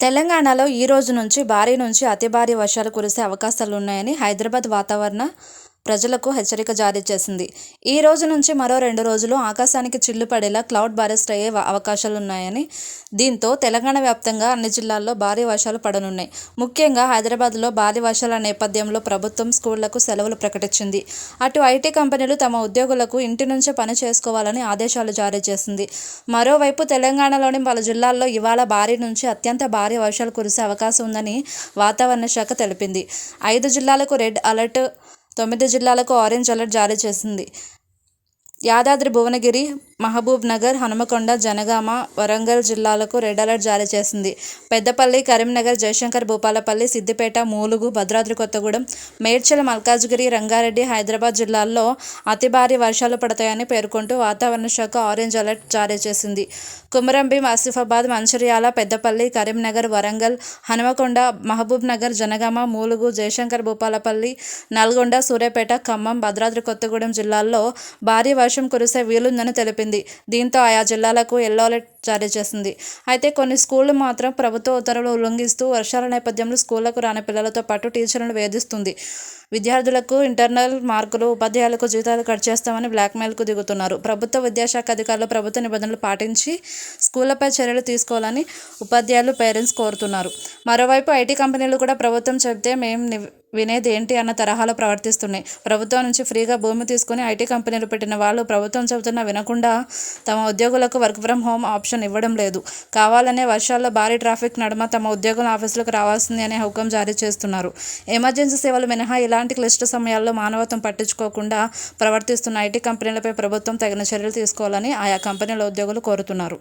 తెలంగాణలో ఈ రోజు నుంచి భారీ నుంచి అతి భారీ వర్షాలు కురిసే అవకాశాలున్నాయని హైదరాబాద్ వాతావరణ ప్రజలకు హెచ్చరిక జారీ చేసింది. ఈ రోజు నుంచి మరో రెండు రోజులు ఆకాశానికి చిల్లు పడేలా క్లౌడ్ బారెస్ట్ అయ్యే అవకాశాలున్నాయని దీంతో తెలంగాణ వ్యాప్తంగా అన్ని జిల్లాల్లో భారీ వర్షాలు పడనున్నాయి. ముఖ్యంగా హైదరాబాద్లో భారీ వర్షాల నేపథ్యంలో ప్రభుత్వం స్కూళ్ళకు సెలవులు ప్రకటించింది. అటు ఐటీ కంపెనీలు తమ ఉద్యోగులకు ఇంటి నుంచే పని చేసుకోవాలని ఆదేశాలు జారీ చేసింది. మరోవైపు తెలంగాణలోని పలు జిల్లాల్లో ఇవాళ భారీ నుంచి అత్యంత భారీ వర్షాలు కురిసే అవకాశం ఉందని వాతావరణ శాఖ తెలిపింది. ఐదు జిల్లాలకు రెడ్ అలర్ట్ తొమ్మిది జిల్లాలకు ఆరెంజ్ అలర్ట్ జారీ చేసింది. యాదాద్రి భువనగిరి మహబూబ్ నగర్ హనుమకొండ జనగామ వరంగల్ జిల్లాలకు రెడ్ అలర్ట్ జారీ చేసింది. పెద్దపల్లి కరీంనగర్ జయశంకర్ భూపాలపల్లి సిద్దిపేట మూలుగు భద్రాద్రి కొత్తగూడెం మేడ్చల్ మల్కాజ్గిరి రంగారెడ్డి హైదరాబాద్ జిల్లాల్లో అతి భారీ వర్షాలు పడతాయని పేర్కొంటూ వాతావరణ శాఖ ఆరెంజ్ అలర్ట్ జారీ చేసింది. కుమరంభీం ఆసిఫాబాద్ మంచిర్యాల పెద్దపల్లి కరీంనగర్ వరంగల్ హనుమకొండ మహబూబ్ నగర్ జనగామ మూలుగు జయశంకర్ భూపాలపల్లి నల్గొండ సూర్యాపేట ఖమ్మం భద్రాద్రి కొత్తగూడెం జిల్లాల్లో భారీ వర్షం కురిసే వీలుందని తెలిపింది. దీంతో ఆయా జిల్లాలకు ఎల్లో అలర్ట్ జారీ చేసింది. అయితే కొన్ని స్కూళ్ళు మాత్రం ప్రభుత్వ ఉత్తర్వులు ఉల్లంఘిస్తూ వర్షాల నేపథ్యంలో స్కూళ్ళకు రాని పిల్లలతో పాటు టీచర్లను వేధిస్తుంది. విద్యార్థులకు ఇంటర్నల్ మార్కులు ఉపాధ్యాయులకు జీతాలు కట్ చేస్తామని బ్లాక్మెయిల్కు దిగుతున్నారు. ప్రభుత్వ విద్యాశాఖ అధికారులు ప్రభుత్వ నిబంధనలు పాటించి స్కూళ్ళపై చర్యలు తీసుకోవాలని ఉపాధ్యాయులు పేరెంట్స్ కోరుతున్నారు. మరోవైపు ఐటీ కంపెనీలు కూడా ప్రభుత్వం చెబితే మేము వినేది ఏంటి అన్న తరహాలో ప్రవర్తిస్తున్నాయి. ప్రభుత్వం నుంచి ఫ్రీగా భూమి తీసుకుని ఐటీ కంపెనీలు పెట్టిన వాళ్ళు ప్రభుత్వం చెబుతున్నా వినకుండా తమ ఉద్యోగులకు వర్క్ ఫ్రం హోమ్ ఆప్షన్ ఇవ్వడం లేదు. కావాలనే వర్షాల్లో భారీ ట్రాఫిక్ నడుమ తమ ఉద్యోగుల ఆఫీసులకు రావాల్సింది అనే హుకం జారీ చేస్తున్నారు. ఎమర్జెన్సీ సేవలు మినహా ఇలాంటి క్లిష్ట సమయాల్లో మానవత్వం పట్టించుకోకుండా ప్రవర్తిస్తున్న ఐటీ కంపెనీలపై ప్రభుత్వం తగిన చర్యలు తీసుకోవాలని ఆయా కంపెనీల ఉద్యోగులు కోరుతున్నారు.